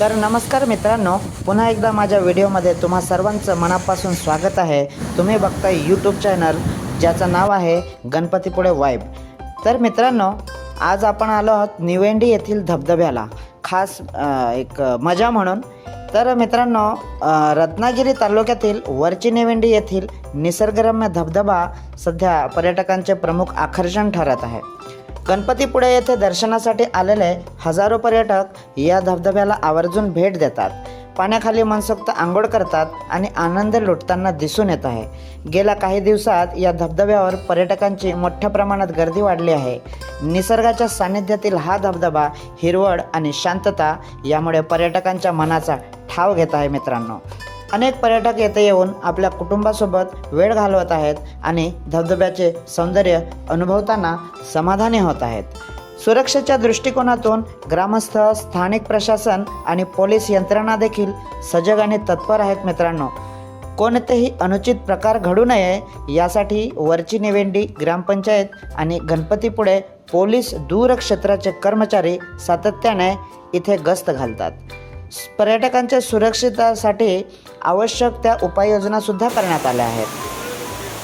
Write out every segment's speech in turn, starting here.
तर नमस्कार मित्रांनो पुन्हा एकदा माझ्या व्हिडिओमध्ये तुम्हा सर्वांचं मनापासून स्वागत आहे. तुम्ही बघताय यूट्यूब चॅनल ज्याचं नाव आहे गणपतीपुळे वाईब तर मित्रांनो आज आपण आलो आहोत निवेंडी येथील धबधब्याला. खास एक मजा म्हणून. तर मित्रांनो रत्नागिरी तालुक्यातील वरची निवेंडी येथील निसर्गरम्य धबधबा सध्या पर्यटकांचे प्रमुख आकर्षण ठरत आहे. गणपतीपुळे येथे दर्शनासाठी आलेले हजारो पर्यटक या धबधब्याला आवर्जून भेट देतात. पाण्याखाली मनसोक्त आंघोळ करतात आणि आनंद लुटताना दिसून येत आहे. गेल्या काही दिवसात या धबधब्यावर पर्यटकांची मोठ्या प्रमाणात गर्दी वाढली आहे. निसर्गाच्या सानिध्यातील हा धबधबा हिरवळ आणि शांतता यामुळे पर्यटकांच्या मनाचा ठाव घेत आहे मित्रांनो. अनेक पर्यटक येथे येऊन आपल्या कुटुंबासोबत वेळ घालवत आहेत आणि धबधब्याचे सौंदर्य अनुभवताना समाधानी होत आहेत. सुरक्षेच्या दृष्टिकोनातून ग्रामस्थ स्थानिक प्रशासन आणि पोलीस यंत्रणा देखील सजग आणि तत्पर आहेत मित्रांनो. कोणतेही अनुचित प्रकार घडू नये यासाठी वरची निवेंडी ग्रामपंचायत आणि गणपतीपुळे पोलीस दूरक्षेत्राचे कर्मचारी सातत्याने इथे गस्त घालतात. पर्यटकांच्या सुरक्षितासाठी आवश्यक त्या उपाययोजनासुद्धा करण्यात आल्या आहेत.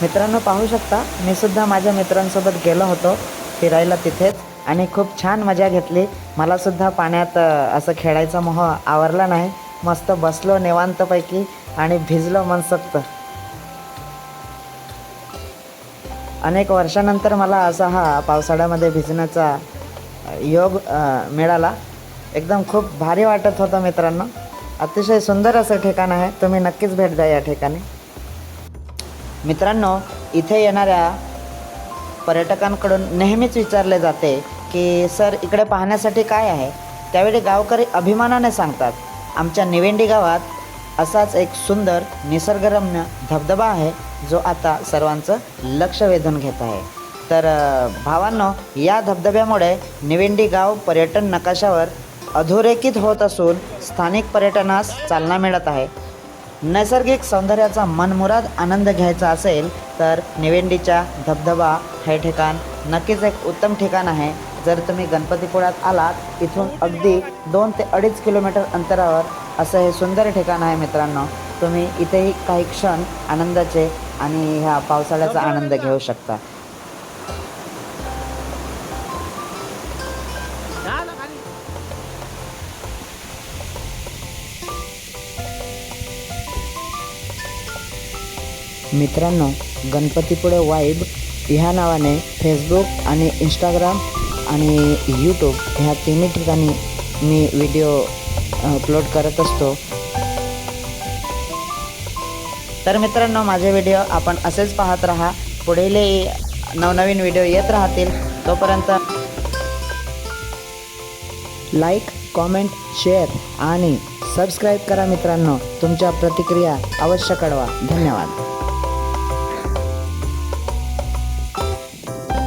मित्रांनो पाहू शकता मी सुद्धा माझ्या मित्रांसोबत गेलो होतो फिरायला तिथेच आणि खूप छान मजा घेतली. मलासुद्धा पाण्यात असं खेळायचा मोह आवरला नाही. मस्त बसलो निवांतपैकी आणि भिजलो मनसक्त. अनेक वर्षानंतर मला असा हा पावसाळ्यामध्ये भिजण्याचा योग मिळाला. एकदम खूप भारी वाटत होतं मित्रांनो. अतिशय सुंदर असं ठिकाण आहे. तुम्ही नक्कीच भेट द्या या ठिकाणी. मित्रांनो इथे येणाऱ्या पर्यटकांकडून नेहमीच विचारले जाते की सर इकडे पाहण्यासाठी काय आहे? त्यावेळी गावकरी अभिमानाने सांगतात आमच्या निवेंडी गावात असाच एक सुंदर निसर्गरम्य धबधबा आहे जो आता सर्वांचं लक्ष वेधून घेत आहे. तर भावांनो या धबधब्यामुळे निवेंडी गाव पर्यटन नकाशावर अधोरेखित होत असून स्थानिक पर्यटनास चालना मिळत आहे. नैसर्गिक सौंदर्याचा मनमुराद आनंद घ्यायचा असेल तर निवेंडीच्या धबधबा हे ठिकाण नक्कीच एक उत्तम ठिकाण आहे. जर तुम्ही गणपतीपुळ्यात आलात इथून अगदी दोन ते अडीच किलोमीटर अंतरावर असं हे सुंदर ठिकाण आहे मित्रांनो. तुम्ही इथेही काही क्षण आनंदाचे आणि ह्या पावसाळ्याचा आनंद घेऊ शकता. मित्रांनो गणपतीपुळे वाईब ह्या नावाने फेसबुक आणि इंस्टाग्राम आणि यूट्यूब ह्या तिन्ही ठिकाणी मी व्हिडिओ अपलोड करत असतो. तर मित्रांनो माझे व्हिडिओ आपण असेच पाहत राहा. पुढीलही नवनवीन व्हिडिओ येत राहतील. तोपर्यंत लाईक कॉमेंट शेअर आणि सबस्क्राईब करा मित्रांनो. तुमच्या प्रतिक्रिया अवश्य कळवा. धन्यवाद.